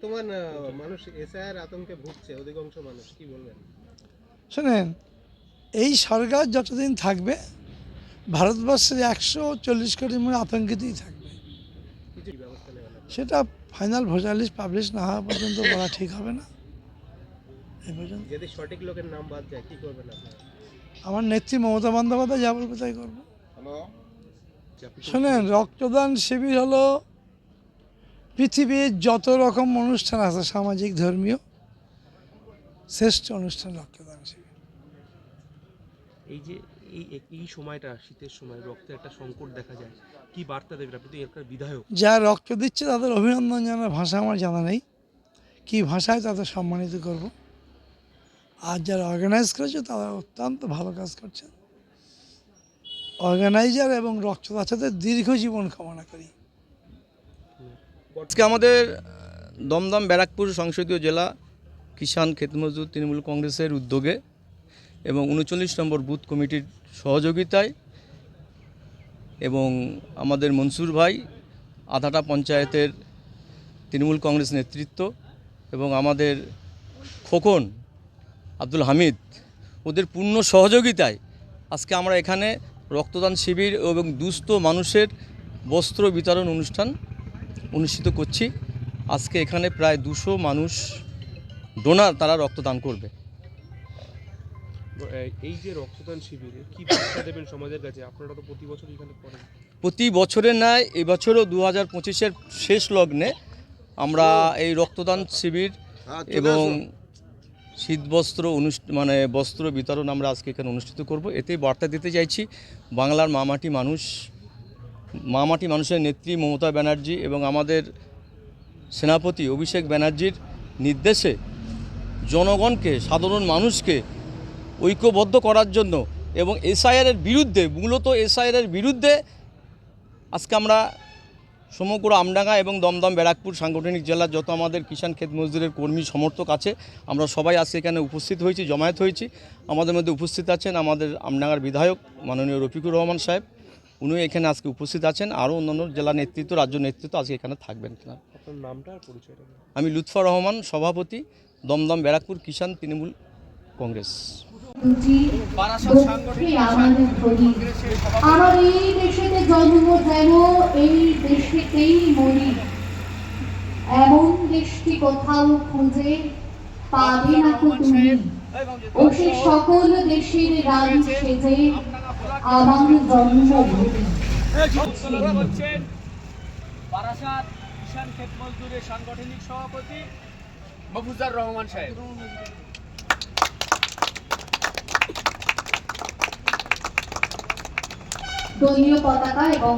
বর্তমান মানুষ এসআইআর আতঙ্কে ভুগছে অধিকাংশ মানুষ কি বলবেন? শোনেন এই সরকার যতদিন থাকবে ভারতবর্ষের একশো চল্লিশ কোটি মানুষ আতঙ্কিতই থাকবে। সেটা ফাইনাল ভোটার লিস্ট পাবলিশ না হওয়া পর্যন্ত বলা ঠিক হবে না। এই পর্যন্ত। যদি সঠিক লোকের নাম বাদ যায় কি করবেন আমার নেত্রী মমতা বন্দ্যোপাধ্যায় যা বলবে তাই করব শোনেন রক্তদান শিবির হলো পৃথিবীর যত রকম অনুষ্ঠান আছে সামাজিক ধর্মীয় শ্রেষ্ঠ অনুষ্ঠান রক্তদান শিবির এই যে এই এই সময়টা শীতের সময় রক্তের একটা সংকট দেখা যায় কি বার্তা দেবেন আপনি? তো এলাকার বিধায়ক। যারা রক্ত দিচ্ছে তাদের অভিনন্দন জানার ভাষা আমার জানা নেই। কী ভাষায় তাদের সম্মানিত করব? আর যারা অর্গানাইজ করেছে তারা অত্যন্ত ভালো কাজ করছে অর্গানাইজার এবং রক্তদাতাদের দীর্ঘ জীবন কামনা করি। আজকে আমাদের দমদম ব্যারাকপুর সংসদীয় জেলা কিষাণ ক্ষেতমজদুর তৃণমূল কংগ্রেসের উদ্যোগে এবং উনচল্লিশ নম্বর বুথ কমিটির সহযোগিতায় এবং আমাদের মনসুর ভাই আধাটা পঞ্চায়েতের তৃণমূল কংগ্রেস নেতৃত্ব এবং আমাদের খোকন আব্দুল হামিদ, ওদের পূর্ণ সহযোগিতায় আজকে আমরা এখানে রক্তদান শিবির এবং দুস্থ মানুষের বস্ত্র বিতরণ অনুষ্ঠান অনুষ্ঠিত করছি। আজকে এখানে প্রায় দুশো মানুষ ডোনার তারা রক্তদান করবে। এই যে রক্তদান শিবিরে কি বার্তা দেবেন সমাজের কাছে? আপনারা তো প্রতি বছর এখানে করেন। প্রতি বছরের ন্যায় এবছরও দু হাজার পঁচিশের শেষ লগ্নে আমরা এই রক্তদান শিবির এবং শীতবস্ত্র অনুষ্ঠ মানে বস্ত্র বিতরণ আমরা আজকে এখানে অনুষ্ঠিত করব। এতেই বার্তা দিতে চাইছি বাংলার মামাটি মানুষ মামাটি মানুষের নেত্রী মমতা ব্যানার্জি এবং আমাদের সেনাপতি অভিষেক ব্যানার্জির নির্দেশে জনগণকে, সাধারণ মানুষকে ঐক্যবদ্ধ করার জন্য এবং এসআইআরের বিরুদ্ধে, মূলত এসআইআরের বিরুদ্ধে আজকে আমরা সমগ্র আমডাঙ্গা এবং দমদম ব্যারাকপুর সাংগঠনিক জেলার যত আমাদের কিষাণ ক্ষেত মজদুরের কর্মী সমর্থক আছে, আমরা সবাই আজকে এখানে উপস্থিত হয়েছি, জমায়েত হয়েছি। আমাদের মধ্যে উপস্থিত আছেন আমাদের আমডাঙ্গার বিধায়ক মাননীয় রফিকুর রহমান সাহেব। উনিও এখানে আজকে উপস্থিত আছেন আরও অন্যান্য জেলা নেতৃত্ব রাজ্য নেতৃত্ব আজকে এখানে থাকবেন আপনার নামটা আর পরিচয়টা বলুন। আমি লুৎফর রহমান সভাপতি দমদম ব্যারাকপুর কিষাণ তৃণমূল কংগ্রেস। আমার এই দেশেতে জন্ম যেন এই দেশেতেই মরি এমন দেশটি কোথাও খুঁজে পাবে না তুমি। ও সে সকল দেশের রানী সেজে আমার জন্মভূমি হচ্ছেন বারাসাত কিষাণ ক্ষেত মজদুরের সাংগঠনিক সভাপতি মফুজার রহমান সাহেব। দলীয় পতাকা এবং